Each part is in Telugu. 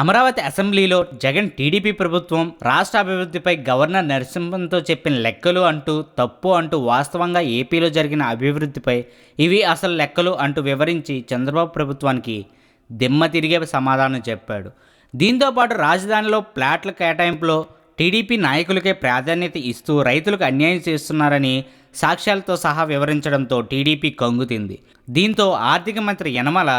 అమరావతి అసెంబ్లీలో జగన్ టీడీపీ ప్రభుత్వం రాష్ట్ర అభివృద్ధిపై గవర్నర్ నరసింహన్తో చెప్పిన లెక్కలు అంటూ తప్పు అంటూ వాస్తవంగా ఏపీలో జరిగిన అభివృద్ధిపై ఇవి అసలు లెక్కలు అంటూ వివరించి చంద్రబాబు ప్రభుత్వానికి దిమ్మ తిరిగే సమాధానం చెప్పాడు. దీంతో పాటు రాజధానిలో ప్లాట్ల కేటాయింపులో టీడీపీ నాయకులకే ప్రాధాన్యత ఇస్తూ రైతులకు అన్యాయం చేస్తున్నారని సాక్ష్యాలతో సహా వివరించడంతో టీడీపీ కంగుతింది. దీంతో ఆర్థిక మంత్రి యనమల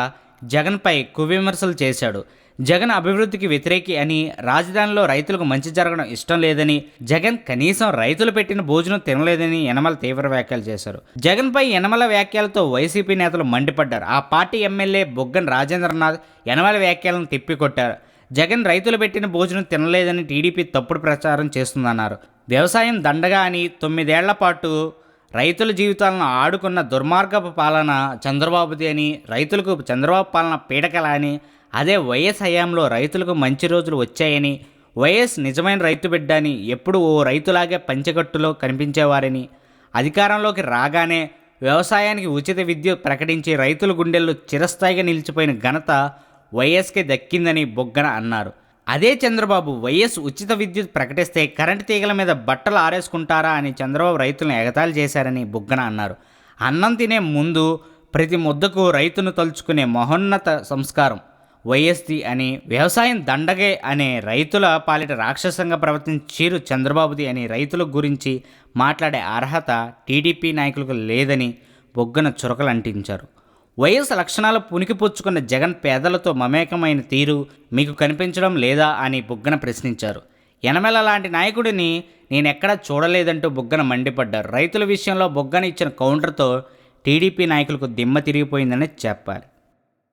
జగన్పై కువిమర్శలు చేశాడు. జగన్ అభివృద్ధికి వ్యతిరేకి అని రాజధానిలో రైతులకు మంచి జరగడం ఇష్టం లేదని జగన్ కనీసం రైతులు పెట్టిన భోజనం తినలేదని యనమల తీవ్ర వ్యాఖ్యలు చేశారు. జగన్పై యనమల వ్యాఖ్యలతో వైసీపీ నేతలు మండిపడ్డారు. ఆ పార్టీ ఎమ్మెల్యే బొగ్గన రాజేంద్రనాథ్ యనమల వ్యాఖ్యలను తిప్పికొట్టారు. జగన్ రైతులు పెట్టిన భోజనం తినలేదని టీడీపీ తప్పుడు ప్రచారం చేస్తుందన్నారు. వ్యవసాయం దండగా అని తొమ్మిదేళ్ళ పాటు రైతుల జీవితాలను ఆడుకున్న దుర్మార్గపు పాలన చంద్రబాబుది అని రైతులకు చంద్రబాబు పాలన పీడకల అని అదే వైఎస్ హయాంలో రైతులకు మంచి రోజులు వచ్చాయని వైఎస్ నిజమైన రైతు బిడ్డ అని ఎప్పుడు ఓ రైతులాగే పంచగట్టులో కనిపించేవారని అధికారంలోకి రాగానే వ్యవసాయానికి ఉచిత విద్య ప్రకటించి రైతుల గుండెల్లో చిరస్థాయిగా నిలిచిపోయిన ఘనత వైఎస్కే దక్కిందని బొగ్గన అన్నారు. అదే చంద్రబాబు వైఎస్ ఉచిత విద్యుత్ ప్రకటిస్తే కరెంటు తీగల మీద బట్టలు ఆరేసుకుంటారా అని చంద్రబాబు రైతులను ఎగతాళి చేశారని బుగ్గన అన్నారు. అన్నం తినే ముందు ప్రతి ముద్దకు రైతును తలుచుకునే మహోన్నత సంస్కారం. వైఎస్ది అని వ్యవసాయం దండగే అనే రైతుల పాలిట రాక్షసంగా ప్రవర్తించిన చీరు చంద్రబాబుది అని రైతుల గురించి మాట్లాడే అర్హత టీడీపీ నాయకులకు లేదని బొగ్గన చురకలు అంటించారు వైఎస్ లక్షణాలు పుణికిపుచ్చుకున్న జగన్ పేదలతో మమేకమైన తీరు మీకు కనిపించడం లేదా అని బుగ్గన ప్రశ్నించారు. ఎనమెల లాంటి నాయకుడిని నేనెక్కడా చూడలేదంటూ బుగ్గన మండిపడ్డారు. రైతుల విషయంలో బుగ్గన ఇచ్చిన కౌంటర్తో టీడీపీ నాయకులకు దిమ్మ తిరిగిపోయిందని చెప్పారు